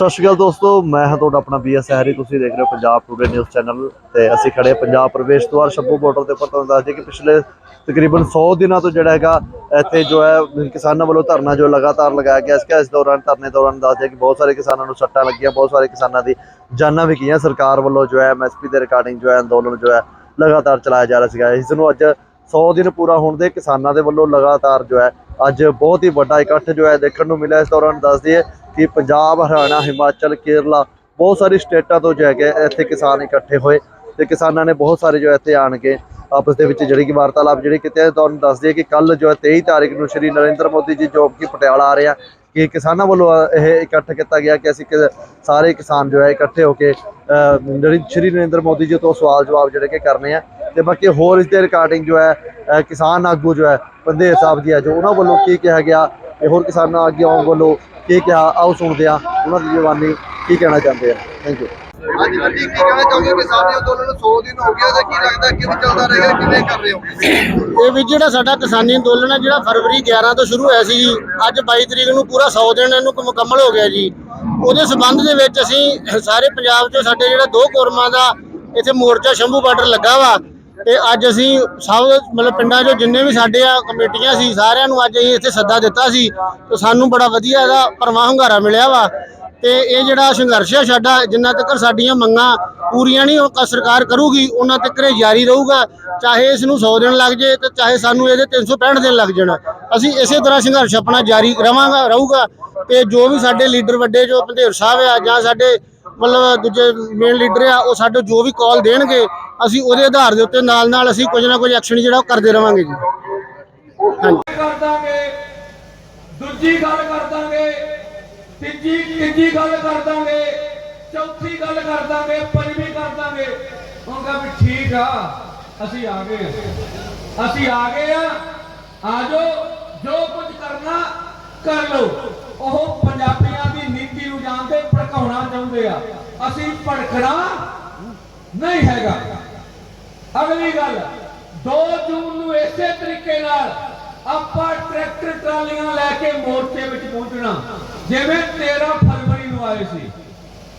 ਸਤਿ ਸ਼੍ਰੀ ਅਕਾਲ ਦੋਸਤੋ, ਮੈਂ ਹਾਂ ਤੁਹਾਡਾ ਆਪਣਾ ਬੀਐਸ ਹੈਰੀ ਤੁਸੀਂ ਦੇਖ ਰਹੇ ਹੋ ਪੰਜਾਬ ਟੂਡੇ ਨਿਊਜ਼ ਚੈਨਲ ਤੇ ਅਸੀਂ ਖੜੇ ਪੰਜਾਬ ਪ੍ਰਵੇਸ਼ ਦੁਆਰ ਸ਼ੰਭੂ ਬਾਰਡਰ ਦੇ ਉੱਪਰ। ਤੁਹਾਨੂੰ ਦੱਸ ਕਿ ਪਿਛਲੇ ਤਕਰੀਬਨ 100 ਦਿਨਾਂ ਤੋਂ ਜਿਹੜਾ ਹੈਗਾ, ਇੱਥੇ ਜੋ ਹੈ, ਕਿਸਾਨਾਂ ਵੱਲੋਂ ਧਰਨਾ ਜੋ ਲਗਾਤਾਰ ਲਗਾਇਆ ਗਿਆ, ਇਸ ਇਸ ਦੌਰਾਨ, ਧਰਨੇ ਦੌਰਾਨ ਦੱਸਦੇ ਕਿ ਬਹੁਤ ਸਾਰੇ ਕਿਸਾਨਾਂ ਨੂੰ ਸੱਟਾਂ ਲੱਗੀਆਂ, ਬਹੁਤ ਸਾਰੇ ਕਿਸਾਨਾਂ ਦੀ ਜਾਨਾਂ ਵੀ ਗਈਆਂ। ਸਰਕਾਰ ਵੱਲੋਂ ਜੋ ਹੈ ਐਮਐਸਪੀ ਦੇ ਰਿਕਾਰਡਿੰਗ ਜੋ ਹੈ, ਅੰਦੋਲਨ ਜੋ ਹੈ, ਲਗਾਤਾਰ ਚਲਾਇਆ ਜਾ ਰਿਹਾ ਸੀਗਾ। ਇਸ ਨੂੰ ਅੱਜ 100 ਦਿਨ ਪੂਰਾ ਹੋਣ ਦੇ ਕਿਸਾਨਾਂ ਦੇ ਵੱਲੋਂ ਲਗਾਤਾਰ ਜੋ ਹੈ, ਅੱਜ ਬਹੁਤ ਹੀ ਵੱਡਾ ਇਕੱਠ ਜੋ ਹੈ ਦੇਖਣ ਨੂੰ ਮਿਲਿਆ। ਇਸ ਦੌਰਾਨ ਦੱਸਦੀ ਹੈ ਕਿ ਪੰਜਾਬ, ਹਰਿਆਣਾ, ਹਿਮਾਚਲ, ਕੇਰਲਾ ਬਹੁਤ ਸਾਰੀ ਸਟੇਟਾਂ ਤੋਂ ਜੋ ਹੈਗੇ ਇੱਥੇ ਕਿਸਾਨ ਇਕੱਠੇ ਹੋਏ ਤੇ ਕਿਸਾਨਾਂ ਨੇ ਬਹੁਤ ਸਾਰੇ ਜੋ ਇੱਥੇ ਆਣ ਕੇ ਆਪਸ ਦੇ ਵਿੱਚ ਜਿਹੜੀ ਕਿ ਵਾਰਤਾਲਾਪ ਜਿਹੜੀ ਕੀਤੀ ਤੁਹਾਨੂੰ ਦੱਸ ਦਈਏ ਕਿ ਕੱਲ ਜੋ ਹੈ 23 ਤਾਰੀਖ ਨੂੰ ਸ਼੍ਰੀ ਨਰਿੰਦਰ ਮੋਦੀ ਜੀ ਜੋ ਕਿ ਪਟਿਆਲਾ ਆ ਰਹੇ ਆ, ਕਿ ਕਿਸਾਨਾਂ ਵੱਲੋਂ ਇਹ ਇਕੱਠ ਕੀਤਾ ਗਿਆ ਕਿ ਅਸੀਂ ਕਿ- ਸਾਰੇ ਕਿਸਾਨ ਜੋ ਹੈ ਇਕੱਠੇ ਹੋ ਕੇ ਨਰਿੰ- ਸ਼੍ਰੀ ਨਰਿੰਦਰ ਮੋਦੀ ਜੀ ਤੋਂ ਸਵਾਲ ਜਵਾਬ ਜਿਹੜੇ ਕਿ ਕਰਨੇ ਆ ਤੇ ਬਾਕੀ ਹੋਰ ਇਸ ਦੇ ਰਿਕਾਰਡਿੰਗ ਜੋ ਹੈ ਕਿਸਾਨ ਆਗੂ ਜੋ ਹੈ ਪੰਦੇਰ ਸਾਹਿਬ ਜੀ ਆ ਜੋ ਉਹਨਾਂ ਵੱਲੋਂ ਕੀ ਕਿਹਾ ਗਿਆ ਤੇ ਹੋਰ ਕਿਸਾਨਾਂ ਆਗੂਆਂ ਵੱਲੋਂ ਕੀ ਕਿਹਾ ਆਓ ਸੁਣਦੇ ਆ ਉਹਨਾਂ ਦੀ ਜਵਾਨੀ ਕੀ ਕਹਿਣਾ ਚਾਹੁੰਦੇ ਆ। ਥੈਂਕ ਯੂ ਹਾਂਜੀ ਜੀ ਕੀ ਕਹਿਣਾ ਚਾਹੁੰਦੇ ਹੋ ਕਿਸਾਨੀ ਅੰਦੋਲਨ ਨੂੰ 100 ਦਿਨ ਹੋ ਗਏ ਤੇ ਕੀ ਲੱਗਦਾ ਅੱਗੇ ਵੀ ਚੱਲਦਾ ਰਹੇਗਾ ਕਿਵੇਂ ਕਰ ਰਹੇ ਹੋ? ਇਹ ਵੀ ਜਿਹੜਾ ਸਾਡਾ ਕਿਸਾਨੀ ਅੰਦੋਲਨ ਹੈ ਜਿਹੜਾ ਫਰਵਰੀ 11 ਤੋਂ ਸ਼ੁਰੂ ਹੋਇਆ ਸੀ ਜੀ ਅੱਜ 22 ਤਰੀਕ ਨੂੰ ਪੂਰਾ 100 ਦਿਨ ਇਹਨੂੰ ਕ- ਮੁਕੰਮਲ ਹੋ ਗਿਆ ਜੀ। ਉਹਦੇ ਸਬੰਧ ਦੇ ਵਿੱਚ ਅਸੀਂ ਸਾਰੇ ਪੰਜਾਬ 'ਚੋਂ ਸਾਡੇ ਜਿਹੜਾ ਦੋ ਕੋਰਮਾਂ ਦਾ ਇੱਥੇ ਮੋਰਚਾ ਸ਼ੰਭੂ ਬਾਰਡਰ ਲੱਗਾ ਵਾ ਤੇ ਅੱਜ ਅਸੀਂ ਸਭ ਮਤਲਬ ਪਿੰਡਾਂ 'ਚੋਂ ਜਿੰਨੇ ਵੀ ਸਾਡੇ ਆ ਕਮੇਟੀਆਂ ਸੀ, ਸਾਰਿਆਂ ਨੂੰ ਅੱਜ ਅਸੀਂ ਇੱਥੇ ਸੱਦਾ ਦਿੱਤਾ ਸੀ ਤੇ ਸਾਨੂੰ ਬੜਾ ਵਧੀਆ ਇਹਦਾ ਪਰਮਾ ਹੁੰਗਾਰਾ ਮਿਲਿਆ ਵਾ। ਤੇ ਇਹ ਜਿਹੜਾ ਸੰਘਰਸ਼ ਆ ਸਾਡਾ, ਜਿੰਨਾ ਤੱਕ ਸਾਡੀਆਂ ਮੰਗਾਂ ਪੂਰੀਆਂ ਨਹੀਂ, ਉਹ ਸਰਕਾਰ ਕਰੂਗੀ, ਉਹਨਾਂ ਤੱਕ ਇਹ ਜਾਰੀ ਰਹੂਗਾ। ਚਾਹੇ ਇਸ ਨੂੰ 100 ਦਿਨ ਲੱਗ ਜੇ ਤੇ ਚਾਹੇ ਸਾਨੂੰ ਇਹਦੇ 365 ਦਿਨ ਲੱਗ ਜਾਣ। ਅਸੀਂ ਇਸੇ ਤਰ੍ਹਾਂ ਸੰਘਰਸ਼ ਆਪਣਾ ਜਾਰੀ ਰਵਾਂਗਾ, ਰਹੂਗਾ। ਤੇ ਜੋ ਵੀ ਸਾਡੇ ਲੀਡਰ ਵੱਡੇ ਜੋ ਪੰਧੇਰ ਸਾਹਿਬ ਆ ਜਾਂ ਸਾਡੇ ਮਤਲਬ ਦੂਜੇ ਮੇਨ ਲੀਡਰ ਆ, ਉਹ ਸਾਡੇ ਜੋ ਵੀ ਕਾਲ ਦੇਣਗੇ, ਅਸੀਂ ਉਹਦੇ ਆਧਾਰ ਦੇ ਉੱਤੇ ਨਾਲ ਨਾਲ ਅਸੀਂ ਕੁਝ ਨਾ ਕੁਝ ਐਕਸ਼ਨ ਜਿਹੜਾ ਉਹ ਕਰਦੇ ਰਵਾਂਗੇ ਜੀ। ਹਾਂਜੀ। ਕਰ ਦਾਂਗੇ ਦੂਜੀ ਗੱਲ ਕਰ ਦਾਂਗੇ ਤੀਜੀ ਤੀਜੀ ਗੱਲ ਕਰ ਦਾਂਗੇ ਚੌਥੀ ਗੱਲ ਕਰ ਦਾਂਗੇ ਪੰਜਵੀਂ ਕਰ ਦਾਂਗੇ ਉਹ ਕਹਾਂ ਵੀ ਠੀਕ ਆ, ਅਸੀਂ ਆ ਗਏ ਆ। ਅਸੀਂ ਆ ਗਏ ਆ ਆਜੋ ਜੋ ਕੁਝ ਕਰਨਾ, ਕਰ ਲਓ। ਉਹ ਪੰਜਾਬ ਚਾਹੁੰਦੇ ਆ। ਅਸੀਂ ਭੜਕਣਾ ਨਹੀਂ ਹੈਗਾ। ਅਗਲੀ ਗੱਲ 2 ਜੂਨ ਨੂੰ ਇਸੇ ਤਰੀਕੇ ਨਾਲ ਆਪਾਂ ਟਰੈਕਟਰ ਟਰਾਲੀਆਂ ਲੈ ਕੇ ਮੋਰਚੇ ਵਿੱਚ ਪਹੁੰਚਣਾ। ਜਿਵੇਂ 13 ਫਰਵਰੀ ਨੂੰ ਆਏ ਸੀ।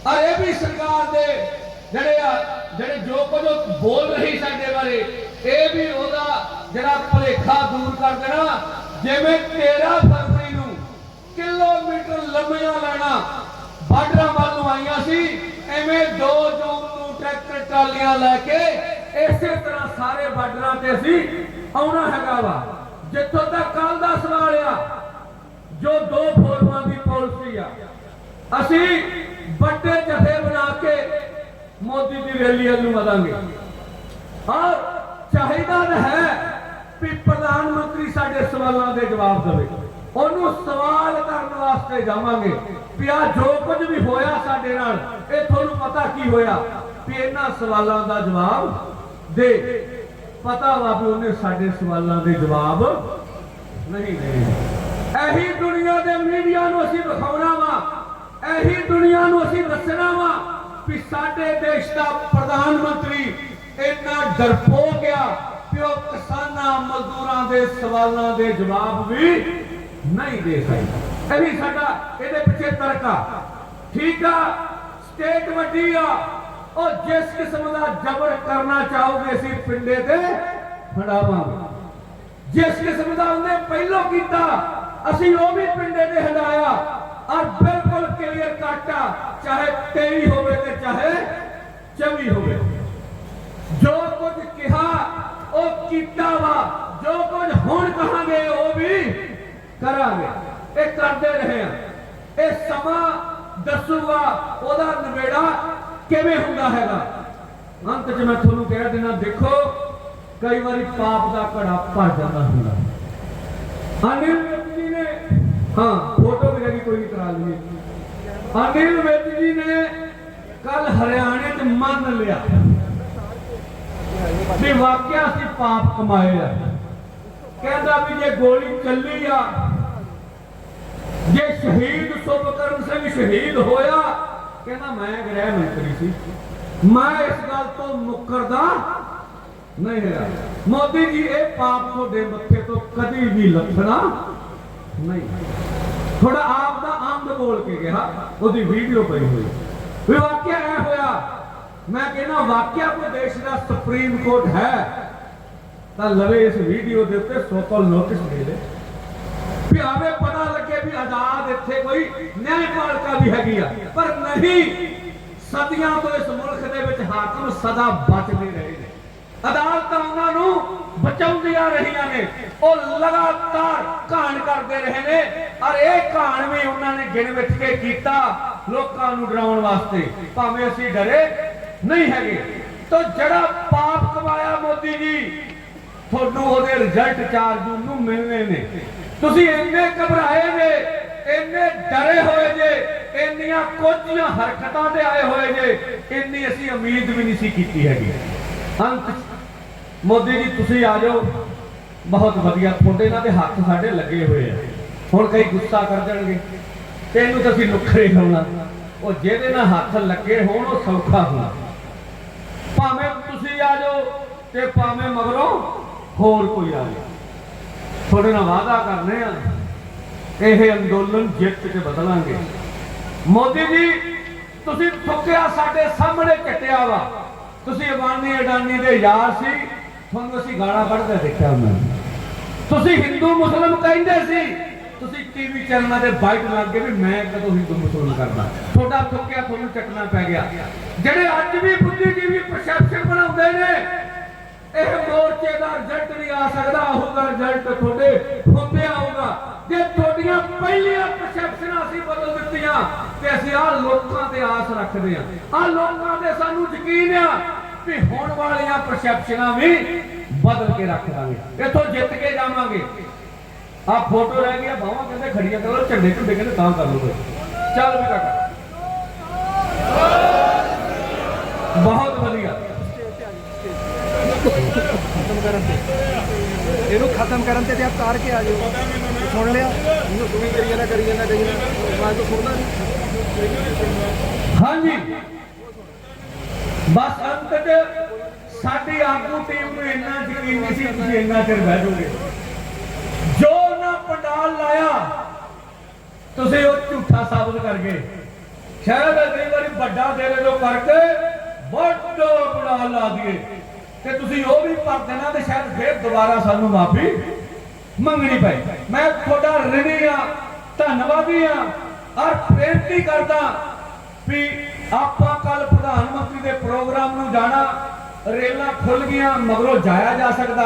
ਔਰ ਇਹ ਵੀ ਸਰਕਾਰ ਦੇ ਜਿਹੜੇ ਆ, ਜਿਹੜੇ ਜੋ ਕੁਝ ਬੋਲ ਰਹੀ ਸਾਡੇ ਬਾਰੇ, ਇਹ ਵੀ ਉਹਦਾ ਜਿਹੜਾ ਭੁਲੇਖਾ ਦੂਰ ਕਰ ਦੇਣਾ। ਜਿਵੇਂ 13 ਫਰਵਰੀ ਨੂੰ ਕਿਲੋਮੀਟਰ ਲੰਮੀਆਂ ਲੈਣਾ ਬਾਰਡਰਾਂ ਵੱਲ ਨੂੰ ਆਈਆਂ ਸੀ, ਐਵੇਂ 2 ਜੂਨ ਨੂੰ ਟਰੈਕਟਰ ਟਰਾਲੀਆਂ ਲੈ ਕੇ ਇਸੇ ਤਰ੍ਹਾਂ ਸਾਰੇ ਬਾਰਡਰਾਂ ਤੇ ਅਸੀਂ ਆਉਣਾ ਹੈਗਾ ਵਾ। ਜਿੱਥੋਂ ਤੱਕ ਕੱਲ ਦਾ ਸਵਾਲ ਆ, ਜੋ ਦੋ ਫੋਰਮਾਂ ਦੀ ਪਾਲਿਸੀ ਆ, ਅਸੀਂ ਵੱਡੇ ਜਥੇ ਬਣਾ ਕੇ ਮੋਦੀ ਦੀ ਰੈਲੀ ਨੂੰ ਵਧਾਂਗੇ। ਔਰ ਚਾਹੀਦਾ ਹੈ ਵੀ ਪ੍ਰਧਾਨ ਮੰਤਰੀ ਸਾਡੇ ਸਵਾਲਾਂ ਦੇ ਜਵਾਬ ਦੇਵੇ। ਉਹਨੂੰ ਸਵਾਲ ਕਰਨ ਵਾਸਤੇ ਜਾਵਾਂਗੇ। ਵੀ ਆ ਜੋ ਕੁਝ ਵੀ ਹੋਇਆ ਸਾਡੇ ਨਾਲ, ਇਹ ਤੁਹਾਨੂੰ ਪਤਾ ਕੀ ਹੋਇਆ? ਵੀ ਇਹਨਾਂ ਸਵਾਲਾਂ ਦਾ ਜਵਾਬ ਦੇ। ਪਤਾ ਵਾ ਵੀ ਉਹਨੇ ਸਾਡੇ ਸਵਾਲਾਂ ਦੇ ਜਵਾਬ ਨਹੀਂ ਦੇ ਇਹੀ ਦੁਨੀਆ ਦੇ ਮੀਡੀਆ ਨੂੰ ਅਸੀਂ ਵਿਖਾਉਣਾ ਵਾ। ਇਹੀ ਦੁਨੀਆ ਨੂੰ ਅਸੀਂ ਦੱਸਣਾ ਵਾ ਵੀ ਸਾਡੇ ਦੇਸ਼ ਦਾ ਪ੍ਰਧਾਨ ਮੰਤਰੀ ਇੰਨਾ ਡਰਪੋਕ ਆ ਕਿ ਉਹ ਕਿਸਾਨਾਂ, ਮਜ਼ਦੂਰਾਂ ਦੇ ਸਵਾਲਾਂ ਦੇ ਜਵਾਬ ਵੀ ਨਹੀਂ ਦੇ ਸਕਦਾ ਇਹ ਵੀ ਸਾਡਾ ਇਹਦੇ ਪਿੱਛੇ ਤਰਕ ਆ। ਠੀਕ ਆ? ਸਟੇਟ ਵੱਡੀ ਆ। ਉਹ ਜਿਸ ਕਿਸਮ ਦਾ ਜ਼ਬਰ ਕਰਨਾ ਚਾਹੋਗੇ ਅਸੀਂ ਪਿੰਡੇ ਤੇ ਫੜਾਵਾਂਗੇ ਜਿਸ ਕਿਸਮ ਦਾ ਉਹਨੇ ਪਹਿਲਾਂ ਕੀਤਾ, ਅਸੀਂ ਉਹ ਵੀ ਪਿੰਡੇ ਤੇ ਹਟਾਇਆ ਔਰ ਬਿਲਕੁਲ ਕਲੀਅਰ ਕੱਟਾ ਚਾਹੇ 23 ਹੋਵੇ ਤੇ ਚਾਹੇ 24 ਹੋਵੇ। ਜੋ ਕੁਝ ਕਿਹਾ, ਉਹ ਕੀਤਾ ਵਾ। ਜੋ ਕੁਝ ਹੁਣ ਕਹਾਂਗੇ, ਉਹ ਵੀ ਕਰਾਂਗੇ ਇਹ ਕਰਦੇ ਰਹੇ ਆ ਇਹ ਸਮਾਂ ਦੱਸੂਗਾ ਉਹਦਾ ਨਵੇੜਾ ਕਿਵੇਂ ਹੁੰਦਾ ਹੈਗਾ ਅੰਤ 'ਚ ਮੈਂ ਤੁਹਾਨੂੰ ਕਹਿ ਦੇਣਾ ਦੇਖੋ ਕਈ ਵਾਰੀ ਪਾਪ ਦਾ ਘੜਾ ਭਰ ਜਾਂਦਾ ਹੁੰਦਾ ਅਨਿਲ ਵਿੱਚ ਜੀ ਨੇ ਹਾਂ ਫੋਟੋ ਵੀ ਲੱਗੀ ਕੋਈ ਨਹੀਂ ਕਰਾ ਲਈ ਅਨਿਲ ਵਿੱਚ ਜੀ ਨੇ ਕੱਲ ਹਰਿਆਣੇ 'ਚ ਮੰਨ ਲਿਆ ਵੀ ਵਾਕਿਆ ਅਸੀਂ ਪਾਪ ਕਮਾਏ ਆ ਕਹਿੰਦਾ ਵੀ ਜੇ ਗੋਲੀ ਚੱਲੀ ਆ ਜੇ ਸ਼ਹੀਦ ਸੁਭਕਰਮ ਸਿੰਘ ਸ਼ਹੀਦ ਹੋਇਆ, ਕਹਿੰਦਾ ਮੈਂ ਗ੍ਰਹਿ ਮੰਤਰੀ ਸੀ। ਮੈਂ ਇਸ ਗੱਲ ਤੋਂ ਮੁੱਕਰਦਾ ਨਹੀਂ ਹੈਗਾ ਮੋਦੀ ਜੀ, ਇਹ ਪਾਪ ਤੁਹਾਡੇ ਮੱਥੇ ਤੋਂ ਕਦੀ ਵੀ ਲੱਥਣਾ ਨਹੀਂ ਥੋੜਾ ਆਪ ਦਾ ਅੰਗ ਬੋਲ ਕੇ ਕਿਹਾ, ਉਹਦੀ ਵੀਡੀਓ ਪਈ ਹੋਈ। ਵੀ ਵਾਕਿਆ ਐ ਹੋਇਆ, ਮੈਂ ਕਹਿੰਦਾ ਵਾਕਿਆ ਕੋਈ ਦੇਸ਼ ਦਾ ਸੁਪਰੀਮ ਕੋਰਟ ਹੈ, ਤਾਂ ਲਵੇ ਇਸ ਵੀਡੀਓ ਦੇ ਉੱਤੇ ਸੋਕਲ ਨੋਟਿਸ ਦੇ ਦੇ। ਵੀ ਆਵੇ, ਪਤਾ ਲੱਗੇ ਵੀ ਆਜ਼ਾਦ ਇੱਥੇ ਕੋਈ ਨਿਆਂਪਾਲਿਕਾ ਵੀ ਹੈਗੀ ਆ। ਪਰ ਨਹੀਂ, ਸਦੀਆਂ ਤੋਂ ਇਸ ਮੁਲਕ ਦੇ ਵਿੱਚ ਹਾਕਮ ਸਦਾ ਬਚਦੇ ਰਹੇ ਨੇ। ਅਦਾਲਤਾਂ ਉਹਨਾਂ ਨੂੰ ਬਚਾਉਂਦੀਆਂ ਰਹੀਆਂ ਨੇ। ਉਹ ਲਗਾਤਾਰ ਕਾਣ ਕਰਦੇ ਰਹੇ ਨੇ। ਔਰ ਇਹ ਕਾਣ ਵੀ ਉਹਨਾਂ ਨੇ ਗਿਣ ਵਿੱਚ ਕੇ ਕੀਤਾ ਲੋਕਾਂ ਨੂੰ ਡਰਾਉਣ ਵਾਸਤੇ। ਭਾਵੇਂ ਅਸੀਂ ਡਰੇ ਨਹੀਂ ਹੈਗੇ। ਤਾਂ ਜਿਹੜਾ ਪਾਪ ਕਮਾਇਆ ਮੋਦੀ ਜੀ, ਤੁਹਾਨੂੰ ਉਹਦੇ ਰਿਜ਼ਲਟ 4 ਜੂਨ ਨੂੰ ਮਿਲਣੇ ਨੇ। ਤੁਸੀਂ ਇੰਨੇ ਘਬਰਾਏ ਨੇ ਇੰਨੇ ਡਰੇ ਹੋਏ ਜੇ, ਇੰਨੀਆਂ ਕੋਝੀਆਂ ਹਰਕਤਾਂ ਤੇ ਆਏ ਹੋਏ ਜੇ, ਇੰਨੀ ਅਸੀਂ ਉਮੀਦ ਵੀ ਨਹੀਂ ਸੀ ਕੀਤੀ ਹੈਗੀ। ਅੰਤ ਮੋਦੀ ਜੀ, ਤੁਸੀਂ ਆ ਜਾਓ। ਬਹੁਤ ਵਧੀਆ, ਤੁਹਾਡੇ ਨਾਲ ਦੇ ਹੱਥ ਸਾਡੇ ਲੱਗੇ ਹੋਏ ਆ। ਹੁਣ ਕਈ ਗੁੱਸਾ ਕਰ ਦੇਣਗੇ। ਤੇ ਇਹਨੂੰ ਤਾਂ ਅਸੀਂ ਨੁੱਖਰੇ ਹੋਣਾ। ਉਹ ਜਿਹਦੇ ਨਾਲ ਹੱਥ ਲੱਗੇ ਹੋਣ, ਉਹ ਸੌਖਾ ਹੋਣਾ। ਭਾਵੇਂ ਤੁਸੀਂ ਆ ਜਾਓ ਤੇ ਭਾਵੇਂ ਮਗਰੋਂ ਹੋਰ ਕੋਈ ਆ ਜਾਏ। ਤੁਹਾਡੇ ਨਾਲ ਵਾਅਦਾ ਕਰਨੇ ਆ। ਇਹ ਅੰਦੋਲਨ ਜਿੱਤ ਕੇ ਬਦਲਾਂਗੇ। ਮੋਦੀ ਜੀ, ਤੁਸੀਂ ਥੁੱਕਿਆ ਸਾਡੇ ਸਾਹਮਣੇ ਕੱਟਿਆ ਵਾ। ਤੁਸੀਂ ਅਬਾਨੀ ਅਡਾਨੀ ਦੇ ਯਾਰ ਸੀ। ਤੁਹਾਨੂੰ ਅਸੀਂ ਗਾਲਾਂ ਕੱਢਦੇ ਦੇਖਿਆ ਉਹਨਾਂ ਤੁਸੀਂ ਹਿੰਦੂ ਮੁਸਲਮ ਕਹਿੰਦੇ ਸੀ। ਤੁਸੀਂ ਟੀਵੀ ਚੈਨਲਾਂ ਤੇ ਬਾਈਟ ਲੱਗ ਗਏ ਵੀ ਮੈਂ ਕਦੋਂ ਹਿੰਦੂ ਮੁਸਲਮ ਕਰਦਾ। ਤੁਹਾਡਾ ਥੁੱਕਿਆ ਤੁਹਾਨੂੰ ਚੱਕਣਾ ਪੈ ਗਿਆ। ਜਿਹੜੇ ਅੱਜ ਵੀ ਬੁੱਧੀਜੀਵੀ ਪਰਸੈਪਸ਼ਨ ਬਣਾਉਂਦੇ ਨੇ ਇਹ ਮੋਰਚੇ ਦਾ ਰਿਜ਼ਲਟ ਨਹੀਂ ਆ ਸਕਦਾ, ਆਊਗਾ ਰਿਜ਼ਲਟ ਤੁਹਾਡੇ ਹੁੰਦੇ ਆਊਗਾ। ਜੇ ਤੁਹਾਡੀਆਂ ਪਹਿਲੀਆਂ ਪਰਸੈਪਸ਼ਨਾਂ ਅਸੀਂ ਬਦਲ ਦਿੱਤੀਆਂ, ਤੇ ਅਸੀਂ ਆਹ ਲੋਕਾਂ ਤੇ ਆਸ ਰੱਖਦੇ ਆ ਆਹ ਲੋਕਾਂ ਤੇ ਸਾਨੂੰ ਯਕੀਨ ਆ ਵੀ ਹੋਣ ਵਾਲੀਆਂ ਪਰਸੈਪਸ਼ਨਾਂ ਵੀ ਬਦਲ ਕੇ ਰੱਖ ਦਾਂਗੇ। ਇੱਥੋਂ ਜਿੱਤ ਕੇ ਜਾਵਾਂਗੇ। ਆ ਫੋਟੋ ਰਹਿ ਗਿਆ ਬਾਹਾਂ ਕਹਿੰਦੇ ਖੜੀਆਂ ਕਰ ਕਰੋ ਝੰਡੇ ਝੁੰਡੇ ਕਹਿੰਦੇ ਤਾਂ ਕਰ ਲਓ ਕੋਈ। ਚੱਲ ਵੀ ਕਾਕਾ ਬਹੁਤ ਵਧੀਆ। ਇਹਨੂੰ ਖਤਮ ਕਰਨ ਤੇ ਤੇ ਆਪ ਤਾਰ ਕੇ ਆ ਜਾਓ। ਸੁਣ ਲਿਆ? ਇਹਨੂੰ ਤੂੰ ਵੀ ਕਰੀ ਜਾਣਾ ਕਰੀ ਜਾਣਾ ਕਰੀ ਜਾਣਾ ਮੈਂ ਤਾਂ ਸੁਣਦਾ ਨਹੀਂ ਹਾਂਜੀ। ਬਸ ਅੰਤ ਚ ਸਾਡੀ ਆਗੂ ਟੀਮ ਨੂੰ ਇੰਨਾ ਯਕੀਨ ਨਹੀਂ ਸੀ ਤੁਸੀਂ ਇੰਨਾ ਚਿਰ ਬਹਿ ਜਾਓਗੇ। ਜੋ ਨਾ ਪੰਡਾਲ ਲਾਇਆ ਤੁਸੀਂ ਉਹ ਝੂਠਾ ਸਾਬਤ ਕਰ ਗਏ। ਸ਼ਾਇਦ ਅਗਲੀ ਵਾਰੀ ਵੱਡਾ ਦੇ ਲੋ ਕਰਕੇ ਵੱਡਾ ਪੰਡਾਲ ਲਾ ਦਈਏ। ਤੇ ਤੁਸੀਂ ਉਹ ਵੀ ਭਰ ਦੇਣਾ ਤੇ ਸ਼ਾਇਦ ਫੇਰ ਦੁਬਾਰਾ ਸਾਨੂੰ ਮਾਫੀ ਮੰਗਣੀ ਪਏ ਮੈਂ ਤੁਹਾਡਾ ਰਿਣੀ ਆ, ਧੰਨਵਾਦੀ ਆ, ਔਰ ਬੇਨਤੀ ਕਰਦਾ ਵੀ ਆਪਾਂ ਕੱਲ ਪ੍ਰਧਾਨ ਮੰਤਰੀ ਦੇ ਪ੍ਰੋਗਰਾਮ ਨੂੰ ਜਾਣਾ, ਰੇਲਾਂ ਖੁੱਲ ਗਈਆਂ, ਮਗਰੋਂ ਜਾਇਆ ਜਾ ਸਕਦਾ।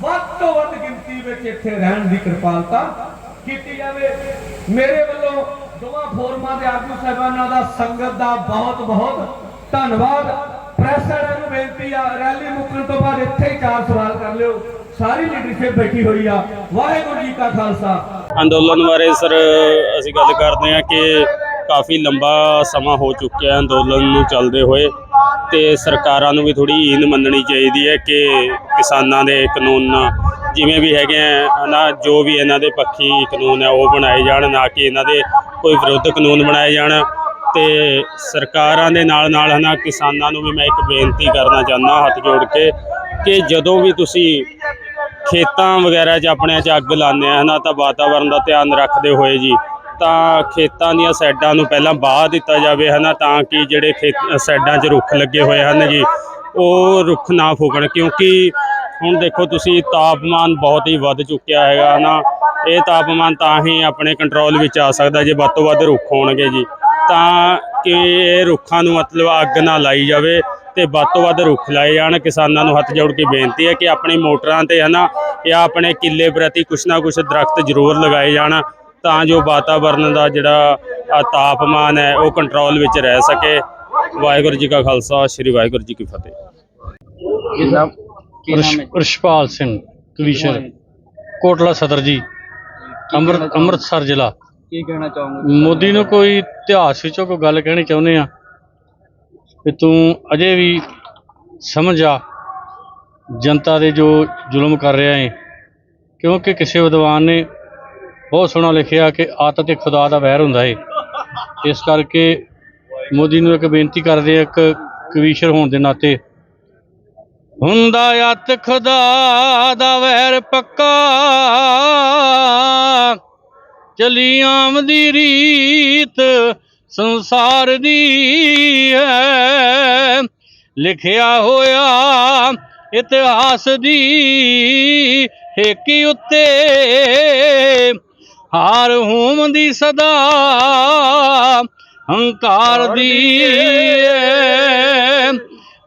ਵੱਧ ਤੋਂ ਵੱਧ ਗਿਣਤੀ ਵਿੱਚ ਇੱਥੇ ਰਹਿਣ ਦੀ ਕਿਰਪਾਲਤਾ ਕੀਤੀ ਜਾਵੇ। ਮੇਰੇ ਵੱਲੋਂ ਦੋਵਾਂ ਫੋਰਮਾਂ ਦੇ ਆਗੂ ਸਾਹਿਬਾਨਾਂ ਦਾ ਸੰਗਤ ਦਾ ਬਹੁਤ ਬਹੁਤ ਧੰਨਵਾਦ। ਪ੍ਰੈਸ ਨੂੰ ਬੇਨਤੀ ਆ, ਰੈਲੀ ਮੁੱਕਣ ਤੋਂ ਬਾਅਦ ਇੱਥੇ ਹੀ ਚਾਰ ਸਵਾਲ ਕਰ ਲਿਓ। ਸਾਰੀ ਲੀਡਰਸ਼ਿਪ ਬੈਠੀ ਹੋਈ ਆ। ਵਾਹਿਗੁਰੂ ਜੀ ਕਾ ਖਾਲਸਾ। ਅੰਦੋਲਨ ਬਾਰੇ ਸਰ, ਅਸੀਂ ਗੱਲ ਕਰਦੇ ਹਾਂ ਕਿ ਕਾਫੀ ਲੰਬਾ ਸਮਾਂ ਹੋ ਚੁੱਕਿਆ ਹੈ ਅੰਦੋਲਨ ਨੂੰ ਚੱਲਦੇ ਹੋਏ ਤੇ ਸਰਕਾਰਾਂ ਨੂੰ ਵੀ ਥੋੜੀ ਈਨ ਮੰਨਣੀ ਚਾਹੀਦੀ ਹੈ ਕਿ ਕਿਸਾਨਾਂ ਦੇ ਕਾਨੂੰਨ ਜਿਵੇਂ ਵੀ ਹੈਗੇ ਆ ਨਾ ਜੋ ਵੀ ਇਹਨਾਂ ਦੇ ਪੱਖੀ ਕਾਨੂੰਨ ਹੈ ਉਹ ਬਣਾਏ ਜਾਣ, ਨਾ ਕਿ ਇਹਨਾਂ ਦੇ ਕੋਈ ਵਿਰੁੱਧ ਕਾਨੂੰਨ ਬਣਾਏ ਜਾਣ। ਤੇ ਸਰਕਾਰਾਂ ਦੇ ਨਾਲ ਨਾਲ ਹਨਾ ਕਿਸਾਨਾਂ ਨੂੰ ਵੀ ਮੈਂ ਇੱਕ ਬੇਨਤੀ ਕਰਨਾ ਚਾਹੁੰਦਾ ਹੱਥ ਜੋੜ ਕੇ ਕਿ ਜਦੋਂ ਵੀ ਤੁਸੀਂ ਖੇਤਾਂ ਵਗੈਰਾ 'ਚ ਆਪਣੇ 'ਚ ਅੱਗ ਲਾਉਂਦੇ ਆ ਹਨਾ ਤਾਂ ਵਾਤਾਵਰਣ ਦਾ ਧਿਆਨ ਰੱਖਦੇ ਹੋਏ ਜੀ, ਤਾਂ ਖੇਤਾਂ ਦੀਆਂ ਸਾਈਡਾਂ ਨੂੰ ਪਹਿਲਾਂ ਬਾਹ ਦਿੱਤਾ ਜਾਵੇ ਹਨਾ ਤਾਂ ਕਿ ਜਿਹੜੇ ਖੇਤ ਸਾਈਡਾਂ 'ਚ ਰੁੱਖ ਲੱਗੇ ਹੋਏ ਹਨ ਜੀ, ਉਹ ਰੁੱਖ ਨਾ ਫੂਕਣ ਕਿਉਂਕਿ ਹੁਣ ਦੇਖੋ ਤੁਸੀਂ ਤਾਪਮਾਨ ਬਹੁਤ ਹੀ ਵੱਧ ਚੁੱਕਿਆ ਹੈਗਾ ਹਨਾ, ਇਹ ਤਾਪਮਾਨ ਤਾਂ ਹੀ ਆਪਣੇ ਕੰਟਰੋਲ ਵਿੱਚ ਆ ਸਕਦਾ ਜੇ ਵੱਧ ਤੋਂ ਵੱਧ ਰੁੱਖ ਹੋਣਗੇ ਜੀ। ਤਾਂ ਕਿ ਇਹ ਰੁੱਖਾਂ ਨੂੰ ਮਤਲਬ ਅੱਗ ਨਾ ਲਾਈ ਜਾਵੇ ਤੇ ਵੱਧ ਤੋਂ ਵੱਧ ਰੁੱਖ ਲਾਏ ਜਾਣ। ਕਿਸਾਨਾਂ ਨੂੰ ਹੱਥ ਜੋੜ ਕੇ ਬੇਨਤੀ ਹੈ ਕਿ ਆਪਣੀ ਮੋਟਰਾਂ ਤੇ ਹਨਾ ਜਾਂ ਆਪਣੇ ਕਿੱਲੇ ਪ੍ਰਤੀ ਕੁਛ ਨਾ ਕੁਛ ਦਰਖਤ ਜ਼ਰੂਰ ਲਗਾਏ ਜਾਣ ਤਾਂ ਜੋ ਵਾਤਾਵਰਣ ਦਾ ਜਿਹੜਾ ਤਾਪਮਾਨ ਹੈ ਉਹ ਕੰਟਰੋਲ ਵਿੱਚ ਰਹਿ ਸਕੇ। ਵਾਹਿਗੁਰੂ ਜੀ ਕਾ ਖਾਲਸਾ ਸ੍ਰੀ ਵਾਹਿਗੁਰੂ ਜੀ ਕੀ ਫਤਿਹ। ਰਿਸ਼ਪਾਲ ਸਿੰਘ ਕਵੀਸ਼ਰ ਕੋਟਲਾ ਸਦਰ ਜੀ ਅੰਮ੍ਰਿਤ ਅੰਮ੍ਰਿਤਸਰ ਜ਼ਿਲ੍ਹਾ। ਕੀ ਕਹਿਣਾ ਚਾਹੋਗੇ? ਮੋਦੀ ਨੂੰ ਕੋਈ ਇਤਿਹਾਸ ਵਿੱਚੋਂ ਕੋਈ ਗੱਲ ਕਹਿਣੀ ਚਾਹੁੰਦੇ ਆ? ਕਿ ਤੂੰ ਅਜੇ ਵੀ ਸਮਝ ਆ, ਜਨਤਾ ਦੇ ਜੋ ਜ਼ੁਲਮ ਕਰ ਰਿਹਾ ਹੈ ਕਿਉਂਕਿ ਕਿਸੇ ਵਿਦਵਾਨ ਨੇ ਬਹੁਤ ਸੋਹਣਾ ਲਿਖਿਆ ਕਿ ਆਤ ਤੇ ਖੁਦਾ ਦਾ ਵੈਰ ਹੁੰਦਾ ਹੈ ਇਸ ਕਰਕੇ ਮੋਦੀ ਨੂੰ ਇੱਕ ਬੇਨਤੀ ਕਰਦੇ ਆ, ਇੱਕ ਕਵੀਸ਼ਰ ਹੋਣ ਦੇ ਨਾਤੇ, ਹੁੰਦਾ ਆਤ ਖੁਦਾ ਦਾ ਵੈਰ ਪੱਕਾ ਚਲੀ ਆਮਦੀ ਰੀਤ ਸੰਸਾਰ ਦੀ ਹੈ ਲਿਖਿਆ ਹੋਇਆ ਇਤਿਹਾਸ ਦੀ ਹੇਕੀ ਉੱਤੇ ਹਾਰ ਹੋਮ ਦੀ ਸਦਾ ਹੰਕਾਰ ਦੀ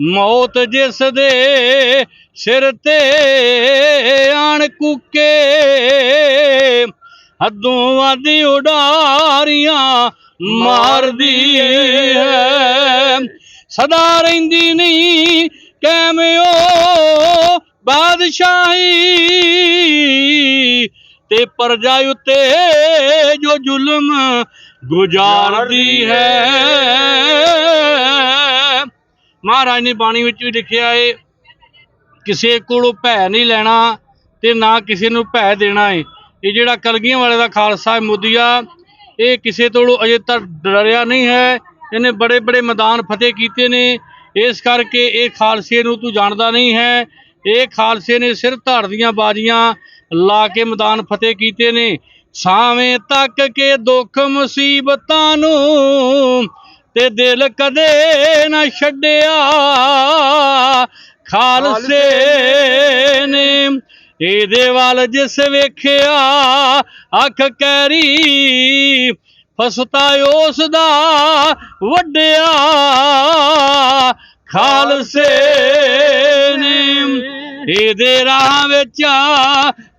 ਮੌਤ ਜਿਸ ਦੇ ਸਿਰ ਤੇ ਆਣ ਕੁੱਕੇ ਹੱਦੋਂ ਵੱਧ ਉਡਾਰੀਆਂ ਮਾਰਦੀ ਹੈ ਸਦਾ ਰਹਿੰਦੀ ਨਹੀਂ ਕੈਮਿਓ ਬਾਦਸ਼ਾਹੀ। ਤੇ ਪਰਜਾ ਉਤੇ ਜੋ ਜ਼ੁਲਮ ਗੁਜ਼ਾਰਦੀ ਹੈ। ਮਹਾਰਾਜ ਨੇ ਬਾਣੀ ਵਿੱਚ ਵੀ ਲਿਖਿਆ ਏ, ਕਿਸੇ ਕੋਲੋਂ ਭੈ ਨਹੀਂ ਲੈਣਾ ਤੇ ਨਾ ਕਿਸੇ ਨੂੰ ਭੈ ਦੇਣਾ ਏ। ਇਹ ਜਿਹੜਾ ਕਲਗੀਆਂ ਵਾਲੇ ਦਾ ਖਾਲਸਾ ਹੈ ਮੁੱਦੀਆ ਇਹ ਕਿਸੇ ਤੋਂ ਅਜੇ ਤੱਕ ਡਰਿਆ ਨਹੀਂ ਹੈ। ਇਹਨੇ ਬੜੇ ਬੜੇ ਮੈਦਾਨ ਫਤਿਹ ਕੀਤੇ ਨੇ। ਇਸ ਕਰਕੇ ਇਹ ਖਾਲਸੇ ਨੂੰ ਤੂੰ ਜਾਣਦਾ ਨਹੀਂ ਹੈ। ਇਹ ਖਾਲਸੇ ਨੇ ਸਿਰ ਧੜ ਦੀਆਂ ਬਾਜ਼ੀਆਂ ਲਾ ਕੇ ਮੈਦਾਨ ਫਤਿਹ ਕੀਤੇ ਨੇ। ਸਾਵੇਂ ਤੱਕ ਕੇ ਦੁੱਖ ਮੁਸੀਬਤਾਂ ਨੂੰ ਤੇ ਦਿਲ ਕਦੇ ਨਾ ਛੱਡਿਆ। ਖਾਲਸੇ ਨੇ ਇਹਦੇ ਵੱਲ ਜਿਸ ਵੇਖਿਆ, ਅੱਖ ਕੈਰੀ ਫਸਤਾ ਉਸ ਦਾ ਵੱਡਿਆ। ਖਾਲਸੇ ਨੇ ਇਹਦੇ ਰਾਹ ਵਿੱਚ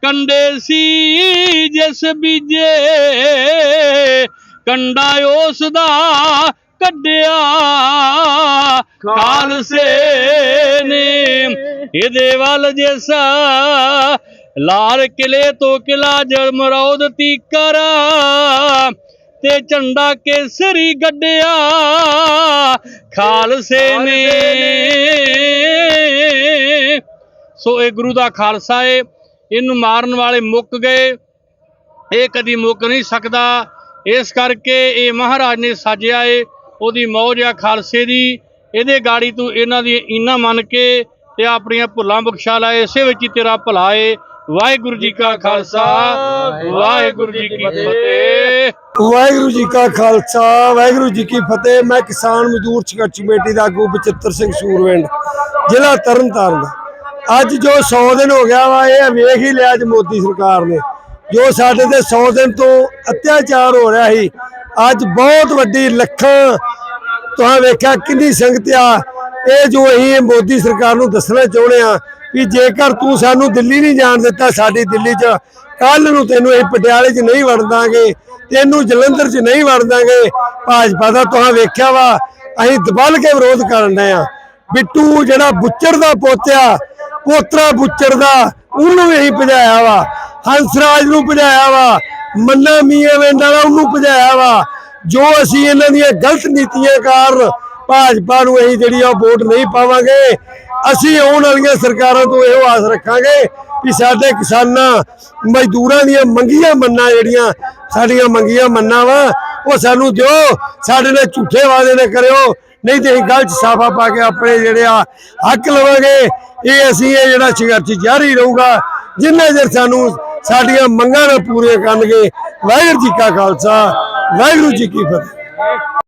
ਕੰਡੇ ਸੀ, ਜਿਸ ਬੀਜੇ। ਕੰਡਾ ਉਸ ਦਾ ਕੱਢਿਆ। ਖਾਲਸੇ ਨੇ ਇਹਦੇ ਵੱਲ ਜਿਸ ਲਾਲ ਕਿਲੇ ਤੋਂ ਕਿਲਾ ਜਰਮਰੌਦ ਤੀਕਰ ਤੇ ਝੰਡਾ ਕੇਸਰੀ ਗੱਡਿਆ। ਖਾਲਸੇ ਨੇ। ਸੋ ਇਹ ਗੁਰੂ ਦਾ ਖਾਲਸਾ ਏ। ਇਹਨੂੰ ਮਾਰਨ ਵਾਲੇ ਮੁੱਕ ਗਏ। ਇਹ ਕਦੀ ਮੁੱਕ ਨਹੀਂ ਸਕਦਾ। ਇਸ ਕਰਕੇ ਇਹ ਮਹਾਰਾਜ ਨੇ ਸਾਜਿਆ ਏ। ਉਹਦੀ ਮੌਜ ਆ, ਖਾਲਸੇ ਦੀ। ਇਹਦੇ ਗਾੜੀ ਤੂੰ ਇਹਨਾਂ ਦੀ ਇਨਾ ਮੰਨ ਕੇ ਤੇ ਆਪਣੀਆਂ ਭੁੱਲਾਂ ਬਖਸ਼ਾ ਲੈ, ਇਸੇ ਵਿੱਚ ਹੀ ਤੇਰਾ ਭਲਾ ਏ। ਵਾਹਿਗੁਰੂ ਜੀ ਕਾ ਖਾਲਸਾ, ਵਾਹਿਗੁਰੂ ਜੀ ਕੀ ਫਤਿਹ। ਵਾਹਿਗੁਰੂ ਜੀ ਕਾ ਖਾਲਸਾ, ਵਾਹਿਗੁਰੂ ਜੀ ਕੀ ਫਤਿਹ। ਮੈਂ ਕਿਸਾਨ ਮਜ਼ਦੂਰ ਸੰਘਰਸ਼ ਕਮੇਟੀ ਦਾ ਆਗੂ ਬਚਿੱਤਰ ਸਿੰਘ ਸੂਰਵਿੰਡ, ਜ਼ਿਲ੍ਹਾ ਤਰਨਤਾਰਨ। ਦਾ ਅੱਜ ਜੋ 100 ਦਿਨ ਹੋ ਗਿਆ ਵਾ, ਇਹ ਵੇਖ ਹੀ ਲਿਆ ਅੱਜ ਮੋਦੀ ਸਰਕਾਰ ਨੇ। ਜੋ ਸਾਡੇ ਤੇ 100 ਦਿਨ ਤੋਂ ਅਤਿਆਚਾਰ ਹੋ ਰਿਹਾ ਸੀ ਅੱਜ ਬਹੁਤ ਵੱਡੀ ਲੱਖਾਂ ਤੁਹਾਂ ਵੇਖਿਆ ਕਿੰਨੀ ਸੰਗਤ ਆ। ਇਹ ਜੋ ਅਸੀਂ ਮੋਦੀ ਸਰਕਾਰ ਨੂੰ ਦੱਸਣਾ ਚਾਹੁੰਦੇ ਆ ਵੀ ਜੇਕਰ ਤੂੰ ਸਾਨੂੰ ਦਿੱਲੀ ਨਹੀਂ ਜਾਣ ਦਿੱਤਾ ਸਾਡੀ ਦਿੱਲੀ 'ਚ ਕੱਲ ਨੂੰ ਤੈਨੂੰ ਅਸੀਂ ਪਟਿਆਲੇ 'ਚ ਨਹੀਂ ਵੜਨ ਦਾਂਗੇ, ਤੈਨੂੰ ਜਲੰਧਰ 'ਚ ਨਹੀਂ ਵੜਨ ਦਾਂਗੇ, ਭਾਜਪਾ ਦਾ ਤੁਹਾਂ ਵੇਖਿਆ ਵਾ, ਅਸੀਂ ਦਬਲ ਕੇ ਵਿਰੋਧ ਕਰਨ ਡਏ ਆ। ਬਿੱਟੂ ਜਿਹੜਾ ਬੁੱਚੜ ਦਾ ਪੋਤਿਆ ਪੋਤਰਾ ਬੁੱਚੜ ਦਾ, ਉਹਨੂੰ ਵੀ ਅਸੀਂ ਭਜਾਇਆ ਵਾ ਹੰਸਰਾਜ ਨੂੰ ਭਜਾਇਆ ਵਾ ਮੰਨਾ ਮੀਆਂ ਵੇਂਦਾ ਉਹਨੂੰ ਭਜਾਇਆ ਵਾ। ਜੋ ਅਸੀਂ ਇਹਨਾਂ ਦੀਆਂ ਗਲਤ ਨੀਤੀਆਂ ਕਾਰਨ ਭਾਜਪਾ ਨੂੰ ਅਸੀਂ ਜਿਹੜੀ ਆ ਵੋਟ ਨਹੀਂ ਪਾਵਾਂਗੇ, ਅਸੀਂ ਆਉਣ ਵਾਲੀਆਂ ਸਰਕਾਰਾਂ ਤੋਂ ਇਹੋ ਆਸ ਰੱਖਾਂਗੇ ਕਿ ਸਾਡੇ ਕਿਸਾਨਾਂ ਮਜ਼ਦੂਰਾਂ ਦੀਆਂ ਮੰਗੀਆਂ ਮੰਨਾਂ ਜਿਹੜੀਆਂ, ਸਾਡੀਆਂ ਮੰਗੀਆਂ ਮੰਨਾਂ ਵਾ, ਉਹ ਸਾਨੂੰ ਦਿਓ, ਸਾਡੇ ਨਾਲ ਝੂਠੇ ਵਾਅਦੇ ਨਾ ਕਰਿਓ, ਨਹੀਂ ਤੇ ਅਸੀਂ ਗਲਤ ਸਾਫਾ ਪਾ ਕੇ ਆਪਣੇ ਜਿਹੜੇ ਆ ਹੱਕ ਲਵਾਂਗੇ। ਇਹ ਅਸੀਂ ਇਹ ਜਿਹੜਾ ਸੰਘਰਸ਼ ਜਾਰੀ ਰਹੂਗਾ, ਜਿੰਨਾ ਚਿਰ ਸਾਨੂੰ ਸਾਡੀਆਂ ਮੰਗਾਂ ਨਾ ਪੂਰੀਆਂ ਕਰਨਗੇ। ਵਾਹਿਗੁਰੂ ਜੀ ਕਾ ਖਾਲਸਾ ਵਾਹਿਗੁਰੂ ਜੀ ਕੀ ਫਤਿਹ।